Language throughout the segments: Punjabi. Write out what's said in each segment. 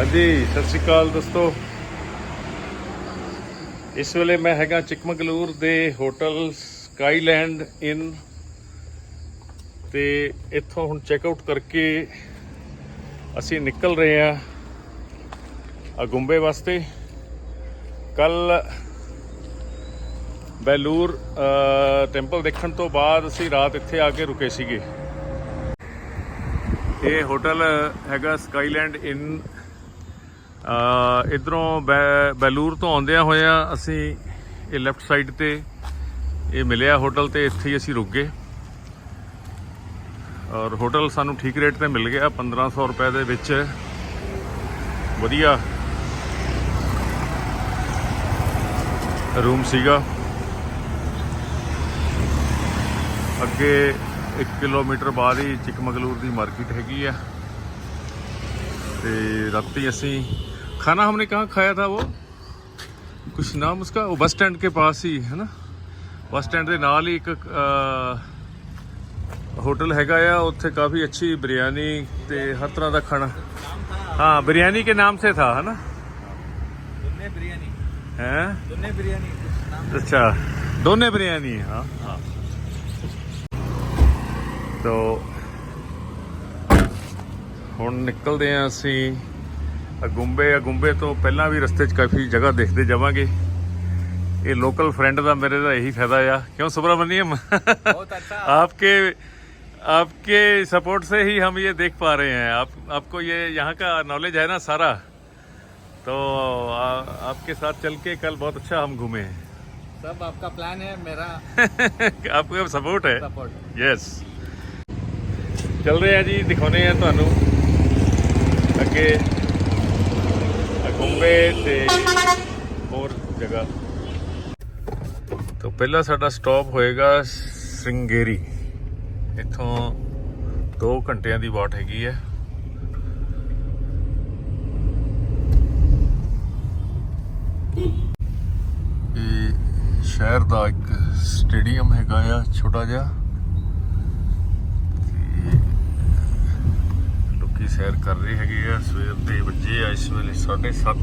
ਹਾਂਜੀ, ਸਤਿ ਸ਼੍ਰੀ ਅਕਾਲ ਦੋਸਤੋ। ਇਸ ਵੇਲੇ ਮੈਂ ਹੈਗਾ ਚਿਕਮਗਲੂਰ ਦੇ ਹੋਟਲ ਸਕਾਈਲੈਂਡ ਇਨ। ਤੇ ਇੱਥੋਂ ਹੁਣ ਚੈੱਕ ਆਊਟ ਕਰਕੇ ਅਸੀਂ ਨਿਕਲ ਰਹੇ ਆ ਅਗੁੰਬੇ ਵਾਸਤੇ। ਕੱਲ ਬੈਲੂਰ ਟੈਂਪਲ ਦੇਖਣ ਤੋਂ ਬਾਅਦ ਅਸੀਂ ਰਾਤ ਇੱਥੇ ਆ ਕੇ ਰੁਕੇ ਸੀਗੇ। ਇਹ ਹੋਟਲ ਹੈਗਾ ਸਕਾਈਲੈਂਡ ਇਨ ਇਧਰੋਂ ਬੈਲੂਰ ਤੋਂ ਆਉਂਦਿਆਂ ਹੋਇਆਂ ਅਸੀਂ ਇਹ ਲੈਫਟ ਸਾਈਡ ਤੇ ਇਹ ਮਿਲਿਆ ਹੋਟਲ ਤੇ, ਇੱਥੇ ਹੀ ਅਸੀਂ ਰੁਕ ਗਏ। ਔਰ ਹੋਟਲ ਸਾਨੂੰ ਠੀਕ ਰੇਟ ਤੇ ਮਿਲ ਗਿਆ 1500 ਰੁਪਏ ਦੇ ਵਿੱਚ। ਵਧੀਆ। ਰੂਮ ਸੀਗਾ। ਅੱਗੇ 1 ਕਿਲੋਮੀਟਰ ਬਾਅਦ ਹੀ ਚਿਕਮਗਲੂਰ ਦੀ ਮਾਰਕੀਟ ਹੈਗੀ ਆ। ਤੇ ਰਾਤੀ ਅਸੀਂ खाना हमने कहाँ खाया था वो कुछ नाम उसका वो बस स्टैंड के पास ही है ना बस स्टैंड ਦੇ ਨਾਲ ਹੀ ਇੱਕ ਹੋਟਲ ਹੈਗਾ ਆ ਉੱਥੇ ਕਾਫੀ ਅੱਛੀ ਬਿਰਿਆਨੀ ਤੇ ਹਰ ਤਰ੍ਹਾਂ ਦਾ ਖਾਣਾ हाँ बिरयानी के नाम से था है ना दोने बिरयानी हैं दोने बिरयानी कुछ नाम अच्छा दोने बिरयानी हाँ हाँ तो ਹੁਣ ਨਿਕਲਦੇ ਆ ਅਸੀਂ ਅਗੁੰਬੇ ਅਗੁੰਬੇ ਤੋਂ ਪਹਿਲਾਂ ਵੀ ਰਸਤੇ 'ਚ ਕਾਫੀ ਜਗ੍ਹਾ ਦੇਖਦੇ ਜਾਵਾਂਗੇ ਇਹ ਲੋਕਲ ਫਰੈਂਡ ਦਾ ਮੇਰੇ ਦਾ ਇਹੀ ਫਾਇਦਾ ਆ ਕਿਉਂ सुब्रमण्यम बहुत अच्छा आपके आपके सपोर्ट से ही हम ये देख पा रहे हैं आप आपको ये यहाँ का नॉलेज है ना सारा तो आ, आपके साथ चल के कल बहुत अच्छा हम घूमे हैं सब आपका प्लान है मेरा आपका ਸਪੋਰਟ ਹੈ सपोर्ट ਯੈਸ ਚੱਲ ਰਹੇ ਆ ਜੀ ਦਿਖਾਉਨੇ ਆ ਤੁਹਾਨੂੰ ਅੱਗੇ ਬੰਬੇ ਤੇ ਹੋਰ ਜਗ੍ਹਾ। ਤੋਂ ਪਹਿਲਾ ਸਾਡਾ ਸਟਾਪ ਹੋਏਗਾ ਸਿੰਗੇਰੀ ਇੱਥੋਂ 2 ਘੰਟਿਆਂ ਦੀ ਵਾਟ ਹੈਗੀ ਹੈ। ਇਹ ਸ਼ਹਿਰ ਦਾ ਇੱਕ ਸਟੇਡੀਅਮ ਹੈਗਾ ਆ, ਛੋਟਾ ਜਿਹਾ ਤੇ ਲੋਕੀ ਸੈਰ ਕਰ ਰਹੇ ਹੈਗੇ ਆ, ਸਵੇਰ ਦੇ ਵੱਜੇ ਆ ਇਸ ਵੇਲੇ 7:30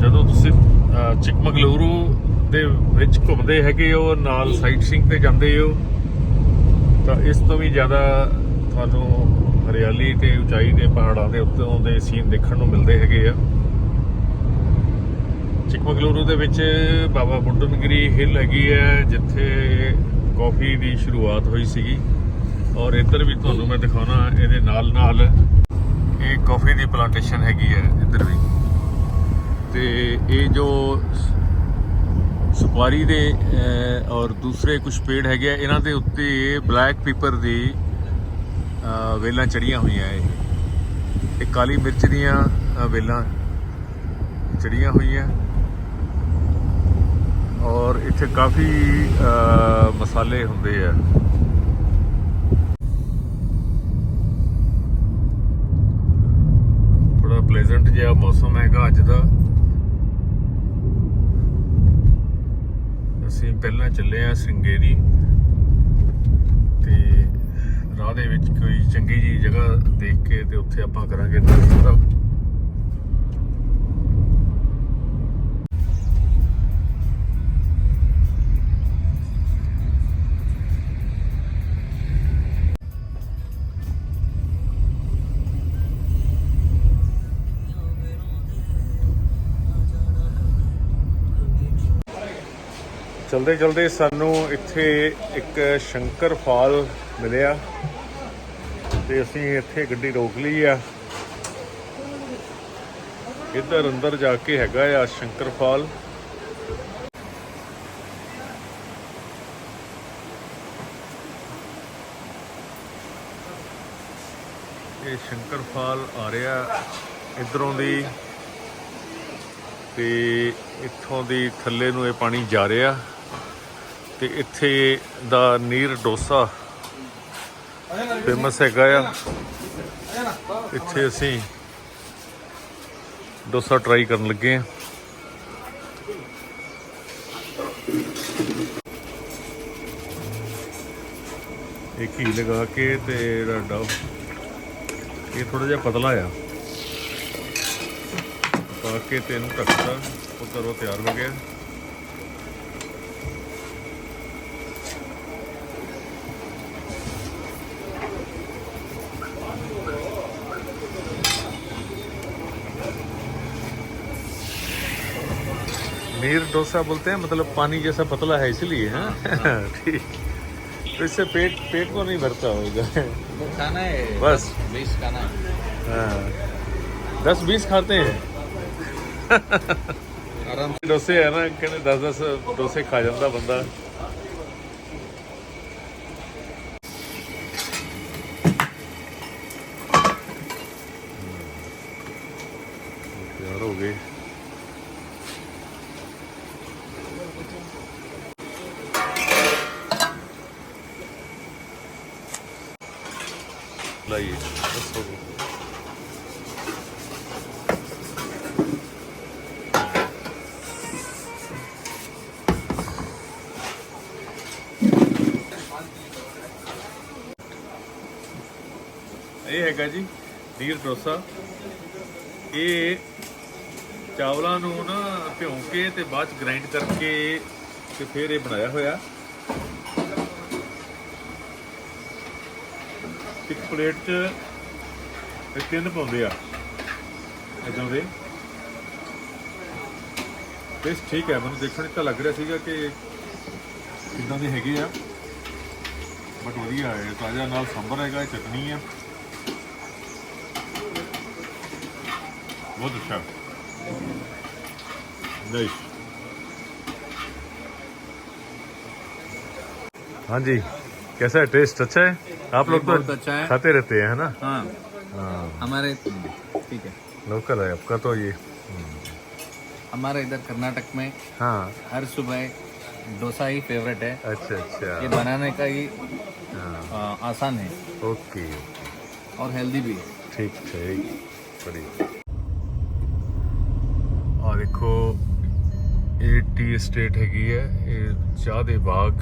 ਜਦੋਂ ਤੁਸੀਂ ਚਿਕਮਗਲੂਰੂ ਦੇ ਵਿੱਚ ਘੁੰਮਦੇ ਹੈਗੇ ਹੋ, ਨਾਲ ਸਾਈਟ ਸੀਇੰਗ ਤੇ ਜਾਂਦੇ ਹੋ, ਤਾਂ ਇਸ ਤੋਂ ਵੀ ਜ਼ਿਆਦਾ ਤੁਹਾਨੂੰ ਹਰਿਆਲੀ ਤੇ ਉਚਾਈ ਦੇ ਪਹਾੜਾਂ ਦੇ ਉੱਤੋਂ ਦੇ ਸੀਨ ਦੇਖਣ ਨੂੰ ਮਿਲਦੇ ਹੈਗੇ ਆ। ਚਿਕਮਗਲੂਰੂ ਦੇ ਵਿੱਚ ਬਾਬਾ ਬੁੱਢਨਗਿਰੀ ਹਿੱਲ ਹੈਗੀ ਹੈ, ਜਿੱਥੇ ਕਾਫੀ ਦੀ ਸ਼ੁਰੂਆਤ ਹੋਈ ਸੀਗੀ। ਔਰ ਇੱਧਰ ਵੀ ਤੁਹਾਨੂੰ ਮੈਂ ਦਿਖਾਉਣਾ, ਇਹਦੇ ਨਾਲ ਨਾਲ ਇਹ ਕਾਫੀ ਦੀ ਪਲਾਂਟੇਸ਼ਨ ਹੈਗੀ ਹੈ, ਇੱਧਰ ਵੀ। ਤੇ ਇਹ ਜੋ ਸੁਪਾਰੀ ਦੇ ਔਰ ਦੂਸਰੇ ਕੁਝ ਪੇੜ ਹੈਗੇ ਆ, ਇਹਨਾਂ ਦੇ ਉੱਤੇ ਬਲੈਕ ਪੀਪਰ ਦੀ ਵੇਲਾਂ ਚੜੀਆਂ ਹੋਈਆਂ ਇਹ। ਇਹ ਕਾਲੀ ਮਿਰਚ ਦੀਆਂ ਵੇਲਾਂ ਚੜੀਆਂ ਹੋਈਆਂ। ਔਰ ਇੱਥੇ ਕਾਫੀ ਮਸਾਲੇ ਹੁੰਦੇ ਆ ਬੜਾ ਪਲੇਜ਼ੈਂਟ ਜਿਹਾ ਮੌਸਮ ਹੈਗਾ ਅੱਜ ਦਾ। ਅਸੀਂ ਪਹਿਲਾਂ ਚੱਲੇ ਆ ਸਿੰਗੇਰੀ ਤੇ ਰਾਹ ਦੇ ਵਿੱਚ ਕੋਈ ਚੰਗੀ ਜੀ ਜਗ੍ਹਾ ਦੇਖ ਕੇ ਤੇ ਉੱਥੇ ਆਪਾਂ ਕਰਾਂਗੇ ਦਰਸ਼ਨ ਚਲਦੇ ਚਲਦੇ ਸਾਨੂੰ ਇੱਥੇ ਇੱਕ ਸ਼ੰਕਰ ਫਾਲ ਮਿਲਿਆ ਤੇ ਅਸੀਂ ਇੱਥੇ ਗੱਡੀ ਰੋਕ ਲਈ ਆ। ਇੱਧਰ ਅੰਦਰ ਜਾ ਕੇ ਹੈਗਾ ਆ ਸ਼ੰਕਰ ਫਾਲ। ਇਹ ਸ਼ੰਕਰ ਫਾਲ ਆ ਰਿਹਾ ਇਧਰੋਂ ਦੀ ਤੇ ਇੱਥੋਂ ਦੀ ਥੱਲੇ ਨੂੰ ਇਹ ਪਾਣੀ ਜਾ ਰਿਹਾ। ਤੇ ਇੱਥੇ ਦਾ ਨੀਰ ਡੋਸਾ ਫੇਮਸ ਹੈਗਾ ਆ। ਇੱਥੇ ਅਸੀਂ ਡੋਸਾ ਟਰਾਈ ਕਰਨ ਲੱਗੇ ਆ। ਇਹ ਘੀ ਲਗਾ ਕੇ ਤੇ ਇਹਦਾ ਡੋ ਇਹ ਥੋੜਾ ਜਿਹਾ ਪਤਲਾ ਆ। ਪਾ ਕੇ ਤੇ ਇਹਨੂੰ ਢੱਕਦਾ ਉਹ ਕਰੋ ਤਿਆਰ ਹੋ ਗਿਆ। नीर डोसा बोलते हैं मतलब पानी जैसा पतला है इसलिए हाँ।, हाँ। ठीक। तो इससे पेट पेट को नहीं भरता होगा। खाना है। बस। बीस खाना हाँ। दस बीस खाते हैं। आराम डोसे है ना कहने दस दस डोसे खा जाता बंदा। ਇਹ ਹੈਗਾ ਜੀ ਨੀਰ ਡੋਸਾ। ਇਹ ਚਾਵਲਾਂ ਨੂੰ ਨਾ ਭਿਉਂ ਕੇ ਤੇ ਬਾਅਦ ਚ ਗ੍ਰਾਈਂਡ ਕਰਕੇ ਤੇ ਫਿਰ ਇਹ ਬਣਾਇਆ ਹੋਇਆ। ਇੱਕ ਪਲੇਟ 'ਚ ਇਹ ਤਿੰਨ ਪਾਉਂਦੇ ਆ ਇਦਾਂ ਦੇ। ਟੇਸਟ ਠੀਕ ਹੈ, ਮੈਨੂੰ ਦੇਖਣ 'ਚ ਤਾਂ ਲੱਗ ਰਿਹਾ ਸੀਗਾ ਕਿ ਇਦਾਂ ਦੇ ਹੈਗੇ ਆ। ਬਟ ਵਧੀਆ ਹੈ ਤਾਜ਼ਾ ਨਾਲ ਸੰਬਰ ਹੈਗਾ ਚਟਨੀ ਹੈ बहुत अच्छा Дальше. हाँ जी कैसा है? टेस्ट अच्छा है? आप लोग तो अच्छा है। खाते रहते हैं है ना? हाँ, हाँ। हमारे ठीक है। लोकल है आपका तो ये। हमारे इधर कर्नाटक में हाँ। हर सुबह डोसा ही फेवरेट है। अच्छा अच्छा। ये बनाने का ही हाँ। आसान है। ओके और हेल्दी भी ठीक ठीक। बढ़िया। ਦੇਖੋ ਇਹ ਟੀ ਸਟੇਟ ਹੈਗੀ ਹੈ ਇਹ ਚਾਹ ਦੇ ਬਾਗ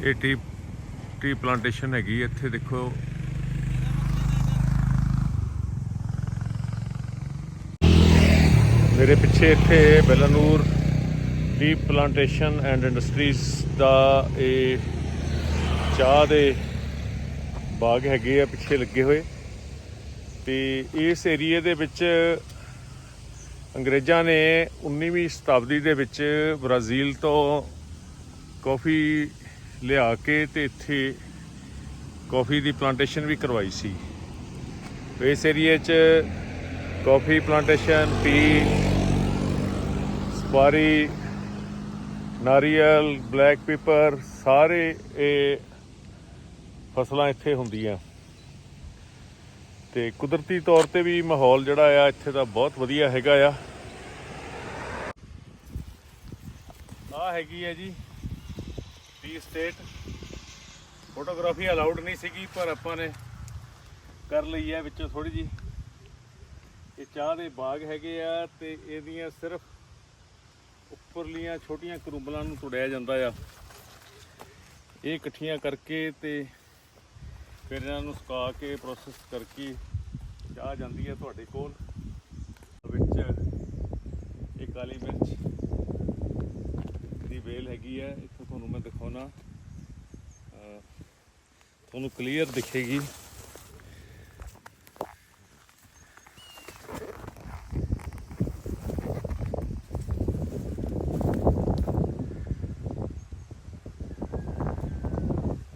ਇਹ ਟੀ ਟੀ ਪਲਾਂਟੇਸ਼ਨ ਹੈਗੀ ਹੈ। ਇੱਥੇ ਦੇਖੋ ਮੇਰੇ ਪਿੱਛੇ ਇੱਥੇ Belnur tea plantation and industries ਦਾ ਇਹ ਚਾਹ ਦੇ ਬਾਗ ਹੈਗੇ ਆ, ਪਿੱਛੇ ਲੱਗੇ ਹੋਏ। ਤੇ ਇਸ ਏਰੀਏ ਦੇ ਵਿੱਚ ਅੰਗਰੇਜ਼ਾਂ ਨੇ 19ਵੀਂ ਸ਼ਤਾਬਦੀ ਦੇ ਵਿੱਚ ਬ੍ਰਾਜ਼ੀਲ ਤੋਂ ਕਾਫੀ ਲਿਆ ਕੇ ਤੇ ਇੱਥੇ ਕਾਫੀ ਦੀ ਪਲਾਂਟੇਸ਼ਨ ਵੀ ਕਰਵਾਈ ਸੀ। ਇਸ ਏਰੀਏ 'ਚ ਕਾਫੀ ਪਲਾਂਟੇਸ਼ਨ ਪੀ ਸੁਪਾਰੀ, ਨਾਰੀਅਲ ਬਲੈਕ ਪੇਪਰ ਸਾਰੇ ਇਹ ਫਸਲਾਂ ਇੱਥੇ ਹੁੰਦੀਆਂ। ਤੇ ਕੁਦਰਤੀ ਤੌਰ ਤੇ ਵੀ ਮਾਹੌਲ ਜਿਹੜਾ ਆ, ਇੱਥੇ ਦਾ ਬਹੁਤ ਵਧੀਆ ਹੈਗਾ ਆ। ਆ ਹੈਗੀ ਹੈ G T state photography allowed ਨਹੀਂ ਸੀਗੀ, ਪਰ ਆਪਾਂ ਨੇ ਕਰ ਲਈ ਹੈ ਵਿੱਚੋਂ ਥੋੜੀ ਜੀ ਇਹ ਚਾਹ ਦੇ ਬਾਗ ਹੈਗੇ ਆ ਤੇ ਇਹਦੀਆਂ ਸਿਰਫ ਉੱਪਰਲੀਆਂ ਛੋਟੀਆਂ ਕਰੂੰਬਲਾਂ ਨੂੰ ਤੁੜਿਆ ਜਾਂਦਾ ਆ। ਇਹ ਇਕੱਠੀਆਂ ਕਰਕੇ ਤੇ ਫਿਰ ਇਹਨਾਂ ਨੂੰ ਸੁਕਾ ਕੇ ਪ੍ਰੋਸੈਸ ਕਰਕੇ ਚਾਹ ਜਾਂਦੀ ਹੈ ਤੁਹਾਡੇ ਕੋਲ। ਵਿੱਚ ਇਹ ਕਾਲੀ ਮਿਰਚ ਦੀ ਵੇਲ ਹੈਗੀ ਹੈ ਇੱਥੋਂ ਤੁਹਾਨੂੰ ਮੈਂ ਦਿਖਾਉਣਾ। ਤੁਹਾਨੂੰ ਕਲੀਅਰ ਦਿਖੇਗੀ।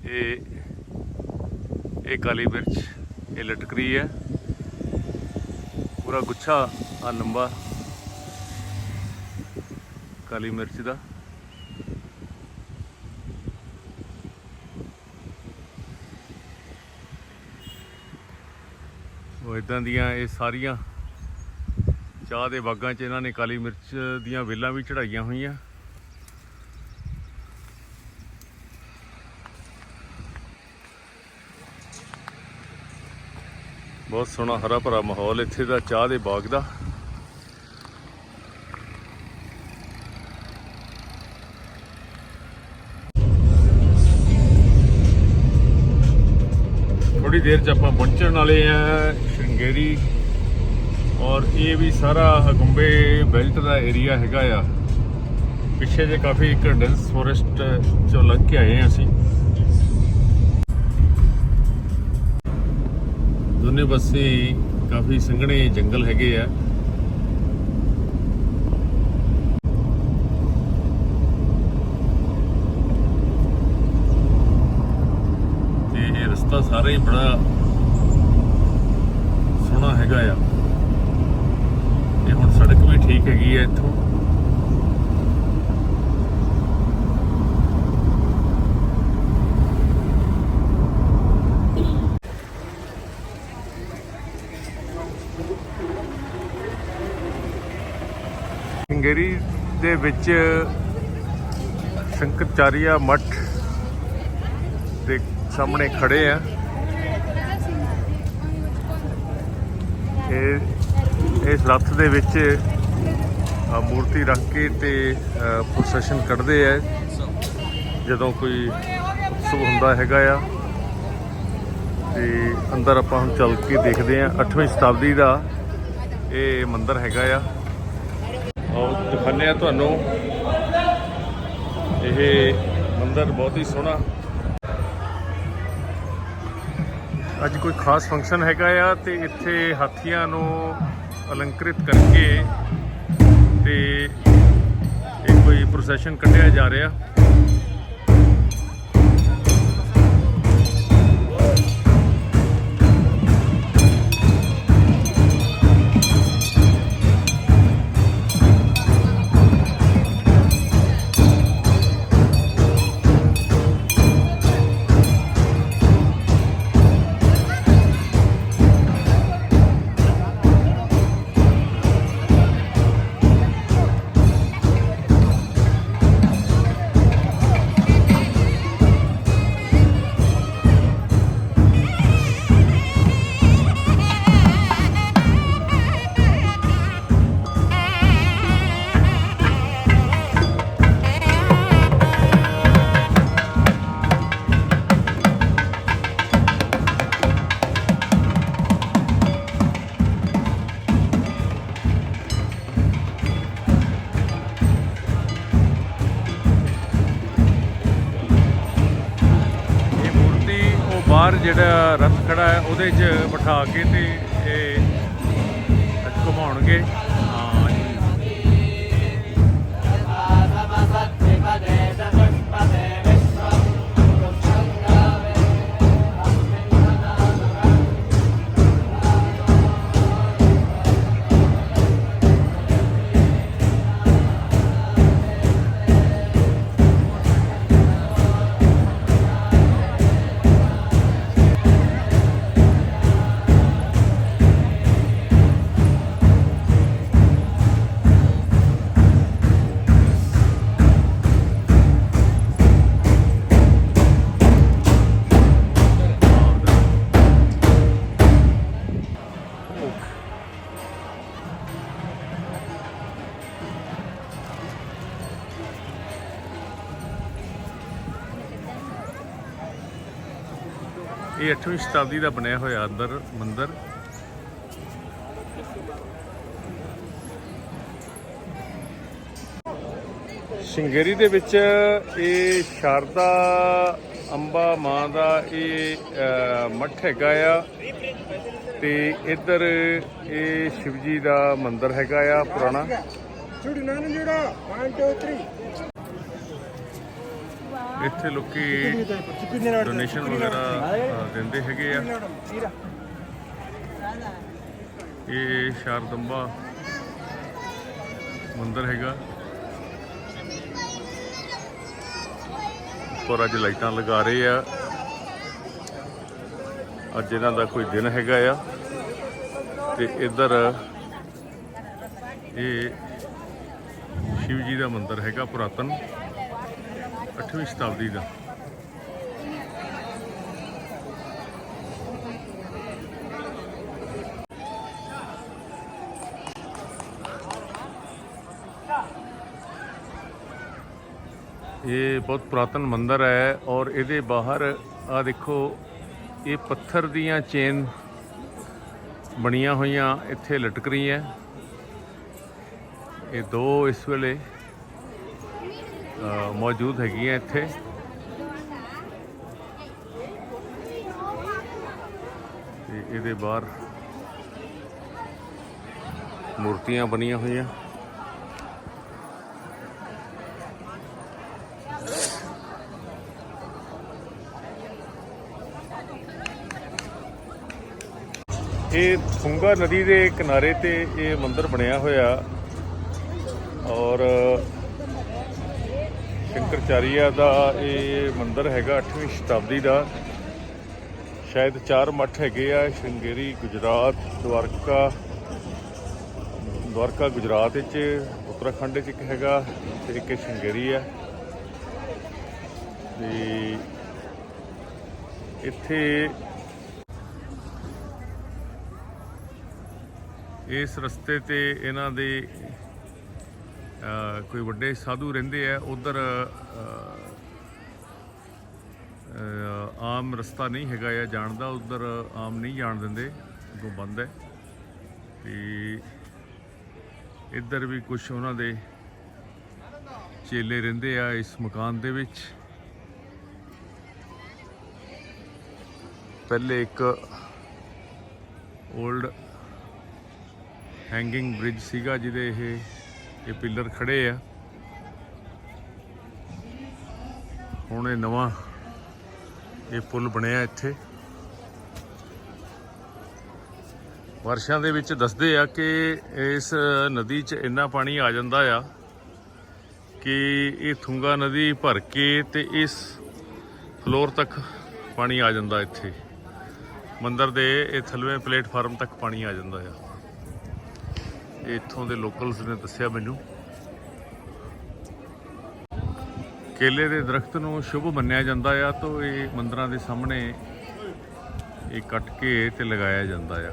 ਇਹ ਇਹ ਕਾਲੀ ਮਿਰਚ, ਇਹ ਲਟਕ ਰਹੀ ਹੈ। ਪੂਰਾ ਗੁੱਛਾ ਆ ਲੰਬਾ। ਕਾਲੀ ਮਿਰਚ ਦਾ। ਉਹ ਇਦਾਂ ਦੀਆਂ ਇਹ ਸਾਰੀਆਂ ਚਾਹ ਦੇ ਬਾਗਾਂ 'ਚ ਇਹਨਾਂ ਨੇ ਕਾਲੀ ਮਿਰਚ ਦੀਆਂ ਵੇਲਾਂ ਵੀ ਚੜਾਈਆਂ ਹੋਈਆਂ। ਬਹੁਤ ਸੋਹਣਾ ਹਰਾ ਭਰਾ ਮਾਹੌਲ ਇੱਥੇ ਦਾ, ਚਾਹ ਦੇ ਬਾਗ ਦਾ। ਥੋੜੀ ਦੇਰ ਚ ਆਪਾਂ ਪਹੁੰਚਣ ਵਾਲੇ ਆ ਸ਼ਿੰਗੇਰੀ ਔਰ ਇਹ ਵੀ ਸਾਰਾ ਹਗੰਬੇ ਬੈਲਟ ਦਾ ਏਰੀਆ ਹੈਗਾ ਆ। ਪਿੱਛੇ ਜੇ ਕਾਫੀ ਇੱਕ ਡੈਂਸ ਫੋਰੈਸਟ ਚੋਂ ਲੰਘ ਕੇ ਆਏ ਆ ਅਸੀਂ। ਦੋਨੇ ਪਾਸੇ ਕਾਫੀ ਸੰਘਣੇ ਜੰਗਲ ਹੈਗੇ ਆ। ਤੇ ਰਸਤਾ ਸਾਰਾ ਹੀ ਬੜਾ ਸੋਹਣਾ ਹੈਗਾ ਆ। ਤੇ ਹੁਣ ਸੜਕ ਵੀ ਠੀਕ ਹੈਗੀ ਆ ਇੱਥੋਂ ਸਿੰਗੇਰੀ ਦੇ ਵਿੱਚ ਸ਼ੰਕਰਚਾਰੀਆ ਮੱਠ ਦੇ ਸਾਹਮਣੇ ਖੜੇ ਆ। ਇਹ, ਇਸ ਰੱਥ ਦੇ ਵਿੱਚ ਮੂਰਤੀ ਰੱਖ ਕੇ ਤੇ ਪ੍ਰੋਸੈਸ਼ਨ ਕੱਢਦੇ ਆ। ਜਦੋਂ ਕੋਈ ਉਤਸਵ ਹੁੰਦਾ ਹੈਗਾ ਆ। ਤੇ ਅੰਦਰ ਆਪਾਂ ਹੁਣ ਚੱਲ ਕੇ ਦੇਖਦੇ ਆ। 8ਵੀਂ ਸ਼ਤਾਬਦੀ ਦਾ ਇਹ ਮੰਦਿਰ ਹੈਗਾ ਆ। ਔਰ ਦਿਖਾਉਂਦੇ ਆ ਤੁਹਾਨੂੰ। ਇਹ ਮੰਦਰ ਬਹੁਤ ਹੀ ਸੋਹਣਾ। ਅੱਜ ਕੋਈ ਖਾਸ ਫੰਕਸ਼ਨ ਹੈਗਾ ਆ ਤੇ ਇੱਥੇ ਹਾਥੀਆਂ ਨੂੰ ਅਲੰਕ੍ਰਿਤ ਕਰਕੇ ਤੇ ਇਹ ਕੋਈ ਪ੍ਰੋਸੈਸ਼ਨ ਕੱਢਿਆ ਜਾ ਰਿਹਾ। ਬਿਠਾ ਕੇ ਤੇ ਇਹ 8ਵੀਂ ਸ਼ਤਾਬਦੀ ਦਾ ਬਣਿਆ ਹੋਇਆ ਅੰਦਰ ਮੰਦਿਰ। ਸ਼ਿੰਗੇਰੀ ਦੇ ਵਿੱਚ ਇਹ ਸ਼ਾਰਦਾ ਅੰਬਾ ਮਾਂ ਦਾ ਇਹ ਮੱਠ ਹੈਗਾ ਆ। ਤੇ ਇੱਧਰ ਇਹ ਸ਼ਿਵਜੀ ਦਾ ਮੰਦਰ ਹੈਗਾ ਆ ਪੁਰਾਣਾ। ਛੁੜੀ ਨਾਨ 1 2 3 ਇੱਥੇ ਲੋਕੀ ਡੋਨੇਸ਼ਨ ਵਗੈਰਾ ਦਿੰਦੇ ਹੈਗੇ ਆ। ਇਹ ਸ਼ਾਰਦੰਬਾ ਮੰਦਿਰ ਹੈਗਾ। ਉੱਪਰ ਅੱਜ ਲਾਈਟਾਂ ਲਗਾ ਰਹੇ ਆ। ਅੱਜ ਇਹਨਾਂ ਦਾ ਕੋਈ ਦਿਨ ਹੈਗਾ ਆ। ਤੇ ਇੱਧਰ ਇਹ ਸ਼ਿਵ ਜੀ ਦਾ ਮੰਦਿਰ ਹੈਗਾ ਪੁਰਾਤਨ। 8ਵੀਂ ਸ਼ਤਾਬਦੀ ਦਾ। ਇਹ ਬਹੁਤ ਪੁਰਾਤਨ ਮੰਦਰ ਹੈ ਔਰ ਇਹਦੇ ਬਾਹਰ ਆ ਦੇਖੋ, ਇਹ ਪੱਥਰ ਦੀਆਂ ਚੇਨ ਬਣੀਆਂ ਹੋਈਆਂ ਇੱਥੇ ਲਟਕ ਰਹੀ ਹੈ ਇਹ ਦੋ ਇਸ ਵੇਲੇ ਮੌਜੂਦ ਹੈਗੀਆਂ ਇੱਥੇ। ਤੇ ਇਹਦੇ ਬਾਹਰ ਮੂਰਤੀਆਂ ਬਣੀਆਂ ਹੋਈਆਂ। ਇਹ ਫੁੰਗਾ ਨਦੀ ਦੇ ਕਿਨਾਰੇ ਤੇ ਇਹ ਮੰਦਿਰ ਬਣਿਆ ਹੋਇਆ। ਔਰ ਸ਼ੰਕਰਚਾਰੀਆ ਦਾ ਇਹ ਮੰਦਿਰ ਹੈਗਾ 8ਵੀਂ ਸ਼ਤਾਬਦੀ ਦਾ। ਸ਼ਾਇਦ ਚਾਰ ਮੱਠ ਹੈਗੇ ਆ ਸ਼ਿੰਗੇਰੀ ਗੁਜਰਾਤ, ਦਵਾਰਕਾ ਦਵਾਰਕਾ ਗੁਜਰਾਤ ਵਿੱਚ, ਉੱਤਰਾਖੰਡ ਵਿੱਚ ਇੱਕ ਹੈਗਾ ਤੇ ਇੱਕ ਸ਼ਿੰਗੇਰੀ ਆ। ਤੇ ਇੱਥੇ ਇਸ ਰਸਤੇ ਤੇ ਇਹਨਾਂ ਦੇ ਕੋਈ ਵੱਡੇ ਸਾਧੂ ਰਹਿੰਦੇ ਆ, ਉਧਰ ਆਮ ਰਸਤਾ ਨਹੀਂ ਹੈਗਾ ਆ ਜਾਣ ਦਾ, ਉਧਰ ਆਮ ਨਹੀਂ ਜਾਣ ਦਿੰਦੇ ਅੱਗੋਂ ਬੰਦ ਹੈ। ਤੇ ਇੱਧਰ ਵੀ ਕੁਝ ਉਹਨਾਂ ਦੇ ਚੇਲੇ ਰਹਿੰਦੇ ਆ ਇਸ ਮਕਾਨ ਦੇ ਵਿੱਚ। ਪਹਿਲੇ ਇੱਕ 올ਡ ਹੈਂਗਿੰਗ ਬ੍ਰਿਜ ਸੀਗਾ, ਜਿਹਦੇ ਇਹ ਇਹ ਪਿੱਲਰ ਖੜੇ ਆ। ਹੁਣ ਇਹ ਨਵਾਂ ਇਹ ਪੁਲ ਬਣਿਆ ਇੱਥੇ। ਵਰਸ਼ਾਂ ਦੇ ਵਿੱਚ ਦੱਸਦੇ ਆ ਕਿ ਇਸ ਨਦੀ 'ਚ ਇੰਨਾ ਪਾਣੀ ਆ ਜਾਂਦਾ ਆ ਕਿ ਇਹ ਥੁੰਗਾ ਨਦੀ ਭਰ ਕੇ ਤੇ ਇਸ ਫਲੋਰ ਤੱਕ ਪਾਣੀ ਆ ਜਾਂਦਾ ਇੱਥੇ। ਮੰਦਰ ਦੇ ਇਹ ਥਲਵੇਂ ਪਲੇਟਫਾਰਮ ਤੱਕ ਪਾਣੀ ਆ ਜਾਂਦਾ ਆ। ਇੱਥੋਂ ਦੇ ਲੋਕਲਸ ਨੇ ਦੱਸਿਆ ਮੈਨੂੰ। ਕੇਲੇ ਦੇ ਦਰਖਤ ਨੂੰ ਸ਼ੁਭ ਮੰਨਿਆ ਜਾਂਦਾ ਆ ਤਾਂ ਇਹ ਮੰਦਰਾਂ ਦੇ ਸਾਹਮਣੇ ਇਹ ਕੱਟ ਕੇ ਤੇ ਲਗਾਇਆ ਜਾਂਦਾ ਆ।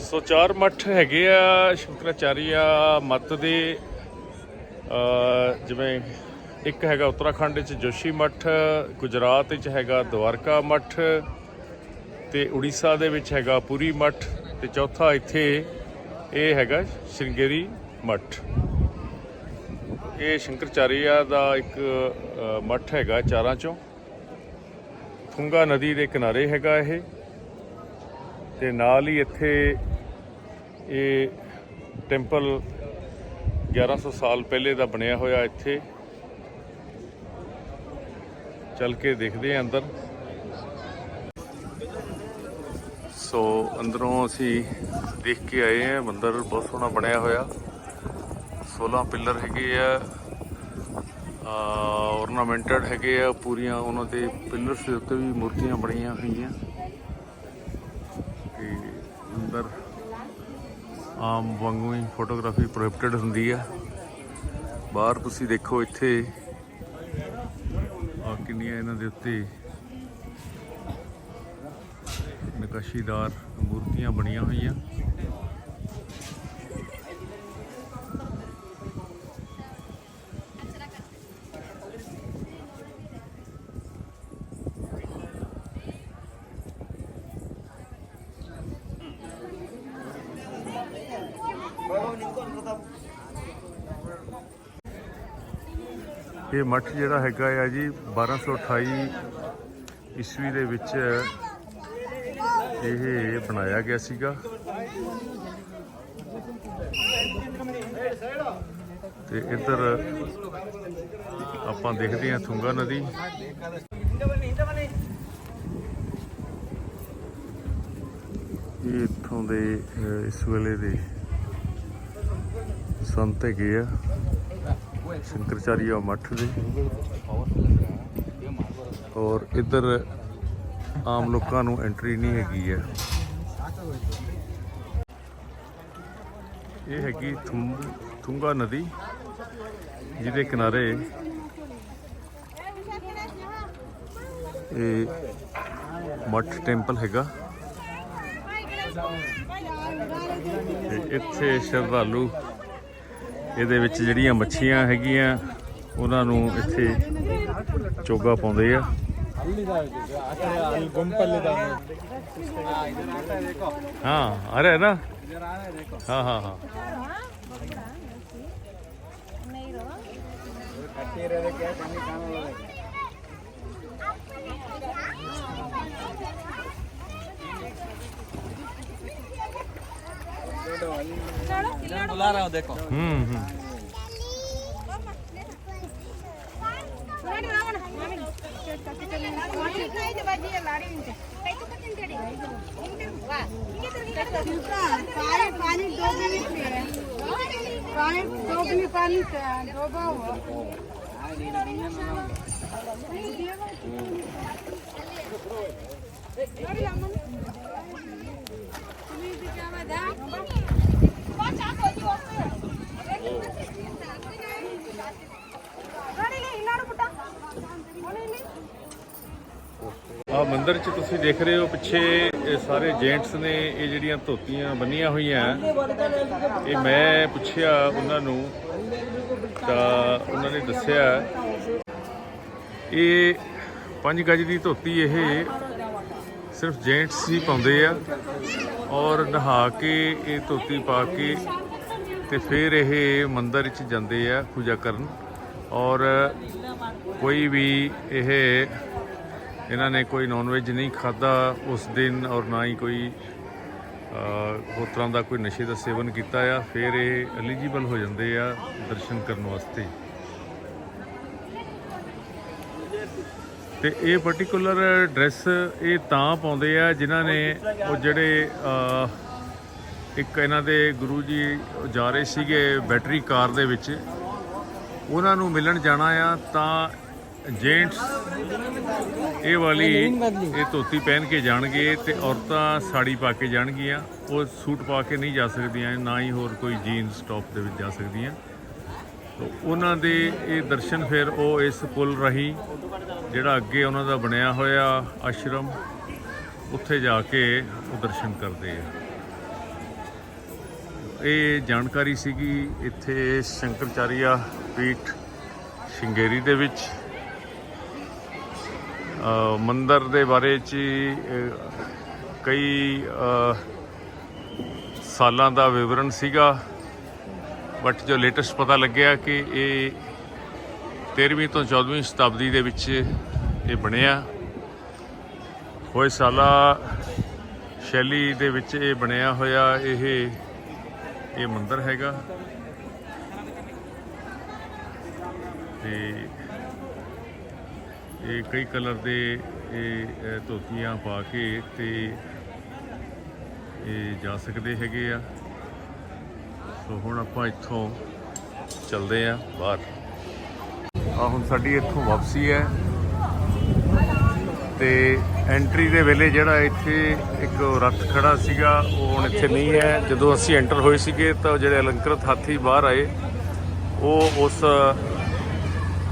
ਸੋ ਚਾਰ ਮੱਠ ਹੈਗੇ ਆ ਸ਼ੰਕਰਾਚਾਰੀਆ ਮੱਤ ਦੇ ਜਿਵੇਂ ਇੱਕ ਹੈਗਾ ਉੱਤਰਾਖੰਡ ਵਿੱਚ ਜੋਸ਼ੀ ਮੱਠ, ਗੁਜਰਾਤ ਵਿੱਚ ਹੈਗਾ ਦਵਾਰਕਾ ਮੱਠ ਤੇ ਉੜੀਸਾ ਦੇ ਵਿੱਚ ਹੈਗਾ ਪੂਰੀ ਮੱਠ ਤੇ ਚੌਥਾ ਇੱਥੇ ਇਹ ਹੈਗਾ ਸ਼੍ਰਿੰਗੇਰੀ ਮੱਠ। ਇਹ ਸ਼ੰਕਰਚਾਰਿਆ ਦਾ ਇੱਕ ਮੱਠ ਹੈਗਾ ਚਾਰਾਂ ਚੋਂ। ਥੁੰਗਾ ਨਦੀ ਦੇ ਕਿਨਾਰੇ ਹੈਗਾ ਇਹ। ਤੇ ਨਾਲ ਹੀ ਇੱਥੇ ਇਹ ਟੈਂਪਲ 1100 ਸਾਲ ਪਹਿਲੇ ਦਾ ਬਣਿਆ ਹੋਇਆ ਇੱਥੇ। ਚੱਲ ਕੇ ਦੇਖਦੇ ਆਂ ਅੰਦਰ। ਸੋ ਅੰਦਰੋਂ ਅਸੀਂ ਦੇਖ ਕੇ ਆਏ ਹਾਂ, ਮੰਦਰ ਬਹੁਤ ਸੋਹਣਾ ਬਣਿਆ ਹੋਇਆ। 16 ਪਿੱਲਰ ਹੈਗੇ ਆ ornamented ਹੈਗੇ ਆ, ਪੂਰੀਆਂ ਉਹਨਾਂ ਦੇ ਪਿੱਲਰਸ ਦੇ ਉੱਤੇ ਵੀ ਮੂਰਤੀਆਂ ਬਣੀਆਂ ਹੋਈਆਂ। ਤੇ ਅੰਦਰ ਆਮ ਵਾਂਗੂ ਹੀ ਫੋਟੋਗ੍ਰਾਫੀ ਪ੍ਰੋਹਿਬਿਟਡ ਹੁੰਦੀ ਆ। ਬਾਹਰ ਤੁਸੀਂ ਦੇਖੋ ਇੱਥੇ, ਆ ਕਿੰਨੀਆਂ ਇਹਨਾਂ ਦੇ ਉੱਤੇ ਨਕਾਸ਼ੀਦਾਰ ਮੂਰਤੀਆਂ ਬਣੀਆਂ ਹੋਈਆਂ। ਇਹ ਮੱਠ ਜਿਹੜਾ ਹੈਗਾ ਆ ਜੀ 1228 ਈਸਵੀ ਦੇ ਵਿੱਚ ਇਹ ਬਣਾਇਆ ਗਿਆ ਸੀਗਾ। ਤੇ ਇੱਧਰ ਆਪਾਂ ਦੇਖਦੇ ਹਾਂ ਥੁੰਗਾ ਨਦੀ। ਇਹ ਇੱਥੋਂ ਦੇ ਇਸ ਵੇਲੇ ਦੇ ਸੰਤ ਹੈਗੇ ਆ। ਸ਼ੰਕਰਚਾਰੀਆ ਮੱਠ ਦੇ। ਔਰ ਇੱਧਰ ਆਮ ਲੋਕਾਂ ਨੂੰ ਐਂਟਰੀ ਨਹੀਂ ਹੈਗੀ ਹੈ। ਇਹ ਹੈਗੀ ਥੁੰ- ਥੁੰਗਾ ਨਦੀ, ਜਿਹਦੇ ਕਿਨਾਰੇ ਇਹ ਮੱਠ ਟੈਂਪਲ ਹੈਗਾ। ਤੇ ਇੱਥੇ ਸ਼ਰਧਾਲੂ ਇਹਦੇ ਵਿੱਚ ਜਿਹੜੀਆਂ ਮੱਛੀਆਂ ਹੈਗੀਆਂ, ਉਹਨਾਂ ਨੂੰ ਇੱਥੇ ਚੋਗਾ ਪਾਉਂਦੇ ਆ। ಹಾ ಅರೆ ನಾ ಹಾ ಹಾ ಹಾ. ಹ್ಮ್ ಹ್ಮ್. पानी डोबने पानी डोबने पानी डोबा हुआ ਆ ਮੰਦਿਰ 'ਚ ਤੁਸੀਂ ਦੇਖ ਰਹੇ ਹੋ ਪਿੱਛੇ ਇਹ ਸਾਰੇ ਜੈਂਟਸ ਨੇ ਇਹ ਜਿਹੜੀਆਂ ਧੋਤੀਆਂ ਬੰਨੀਆਂ ਹੋਈਆਂ। ਇਹ ਮੈਂ ਪੁੱਛਿਆ ਉਹਨਾਂ ਨੂੰ, ਤਾਂ ਉਹਨਾਂ ਨੇ ਦੱਸਿਆ, ਇਹ 5 ਗਜ ਦੀ ਧੋਤੀ ਇਹ ਸਿਰਫ ਜੈਂਟਸ ਹੀ ਪਾਉਂਦੇ ਆ ਔਰ ਨਹਾ ਕੇ ਇਹ ਧੋਤੀ ਪਾ ਕੇ ਤੇ ਫਿਰ ਇਹ ਮੰਦਿਰ 'ਚ ਜਾਂਦੇ ਆ ਪੂਜਾ ਕਰਨ। ਔਰ ਕੋਈ ਵੀ ਇਹ ਇਹਨਾਂ ਨੇ ਕੋਈ ਨਾਨ ਵੈਜ ਨਹੀਂ ਖਾਦਾ ਉਸ ਦਿਨ ਔਰ ਨਾ ਹੀ ਕੋਈ ਹੋਰ ਤਰ੍ਹਾਂ ਦਾ ਕੋਈ ਨਸ਼ੇ ਦਾ ਸੇਵਨ ਕੀਤਾ ਆ। ਫਿਰ ਇਹ ਐਲੀਜੀਬਲ ਹੋ ਜਾਂਦੇ ਆ ਦਰਸ਼ਨ ਕਰਨ ਵਾਸਤੇ। ਤੇ ਇਹ ਪਾਰਟਿਕੂਲਰ ਡਰੈਸ ਇਹ ਤਾਂ ਪਾਉਂਦੇ ਆ ਜਿਨ੍ਹਾਂ ਨੇ ਉਹ ਜਿਹੜੇ ਇੱਕ ਇਹਨਾਂ ਦੇ ਗੁਰੂ ਜੀ ਜਾ ਰਹੇ ਸੀਗੇ ਬੈਟਰੀ ਕਾਰ ਦੇ ਵਿੱਚ। ਉਹਨਾਂ ਨੂੰ ਮਿਲਣ ਜਾਣਾ ਆ ਤਾਂ ਜੈਂਟਸ, ਇਹ ਵਾਲੀ, ਇਹ ਧੋਤੀ ਪਹਿਨ ਕੇ ਜਾਣਗੇ ਤੇ ਔਰਤਾਂ ਸਾੜੀ ਪਾ ਕੇ ਜਾਣਗੀਆਂ। ਉਹ ਸੂਟ ਪਾ ਕੇ ਨਹੀਂ ਜਾ ਸਕਦੀਆਂ, ਨਾ ਹੀ ਹੋਰ ਕੋਈ ਜੀਨਸ ਟੌਪ ਦੇ ਵਿੱਚ ਜਾ ਸਕਦੀਆਂ। ਤੋ ਉਹਨਾਂ ਦੇ ਇਹ ਦਰਸ਼ਨ ਫਿਰ ਉਹ ਇਸ ਪੁਲ ਰਹੀ, ਜਿਹੜਾ ਅੱਗੇ ਉਹਨਾਂ ਦਾ ਬਣਿਆ ਹੋਇਆ ਆਸ਼ਰਮ, ਉੱਥੇ ਜਾ ਕੇ ਉਹ ਦਰਸ਼ਨ ਕਰਦੇ ਆ। ਇਹ ਜਾਣਕਾਰੀ ਸੀਗੀ ਇੱਥੇ ਸ਼ੰਕਰਚਾਰੀਆ ਪੀਠ ਸ਼ਿੰਗੇਰੀ ਦੇ ਵਿੱਚ। ਮੰਦਰ ਦੇ ਬਾਰੇ ਚ ਕਈ ਸਾਲਾਂ ਦਾ ਵਿਵਰਣ ਸੀਗਾ। ਬਟ ਜੋ ਲੇਟੈਸਟ ਪਤਾ ਲੱਗਿਆ ਕਿ ਇਹ 13ਵੀਂ ਤੋਂ 14ਵੀਂ ਸ਼ਤਾਬਦੀ ਦੇ ਵਿੱਚ ਇਹ ਬਣਿਆ। ਹੋਏ ਸਾਲਾ ਸ਼ੈਲੀ ਦੇ ਵਿੱਚ ਇਹ ਬਣਿਆ ਹੋਇਆ ਇਹ ਇਹ ਮੰਦਿਰ ਹੈਗਾ। ਤੇ ਇਹ ਕਈ ਕਲਰ ਦੇ ਇਹ ਧੋਤੀਆਂ ਪਾ ਕੇ ਤੇ ਇਹ ਜਾ ਸਕਦੇ ਹੈਗੇ ਆ। ਸੋ ਹੁਣ ਆਪਾਂ ਇੱਥੋਂ ਚੱਲਦੇ ਆ ਬਾਹਰ। ਆ ਹੁਣ ਸਾਡੀ ਇੱਥੋਂ ਵਾਪਸੀ ਹੈ। ਤੇ ਐਂਟਰੀ ਦੇ ਵੇਲੇ ਜਿਹੜਾ ਇੱਥੇ ਇੱਕ ਰੱਥ ਖੜਾ ਸੀਗਾ, ਉਹ ਹੁਣ ਇੱਥੇ ਨਹੀਂ ਹੈ। ਜਦੋਂ ਅਸੀਂ ਐਂਟਰ ਹੋਏ ਸੀਗੇ ਤਾਂ ਜਿਹੜੇ ਅਲੰਕ੍ਰਿਤ ਹਾਥੀ ਬਾਹਰ ਆਏ, ਉਹ ਉਸ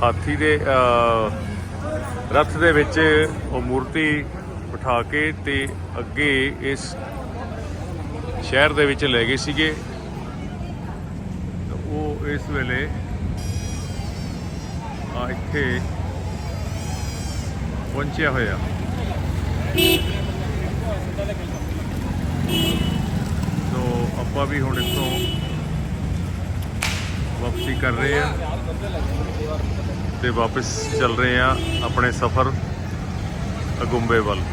ਹਾਥੀ ਦੇ ਰੱਥ ਦੇ ਵਿੱਚ ਉਹ ਮੂਰਤੀ ਬਿਠਾ ਕੇ ਤੇ ਅੱਗੇ ਇਸ ਸ਼ਹਿਰ ਦੇ ਵਿੱਚ ਲੈ ਗਏ ਸੀਗੇ। ਉਹ ਇਸ ਵੇਲੇ ਆ ਇੱਥੇ ਪਹੁੰਚਿਆ ਹੋਇਆ। ਸੋ ਆਪਾਂ ਵੀ ਹੁਣ ਇੱਥੋਂ ਵਾਪਸੀ ਕਰ ਰਹੇ ਆ ਤੇ ਵਾਪਸ ਚੱਲ ਰਹੇ ਆ ਆਪਣੇ ਸਫ਼ਰ ਅਗੁੰਬੇ ਵੱਲ।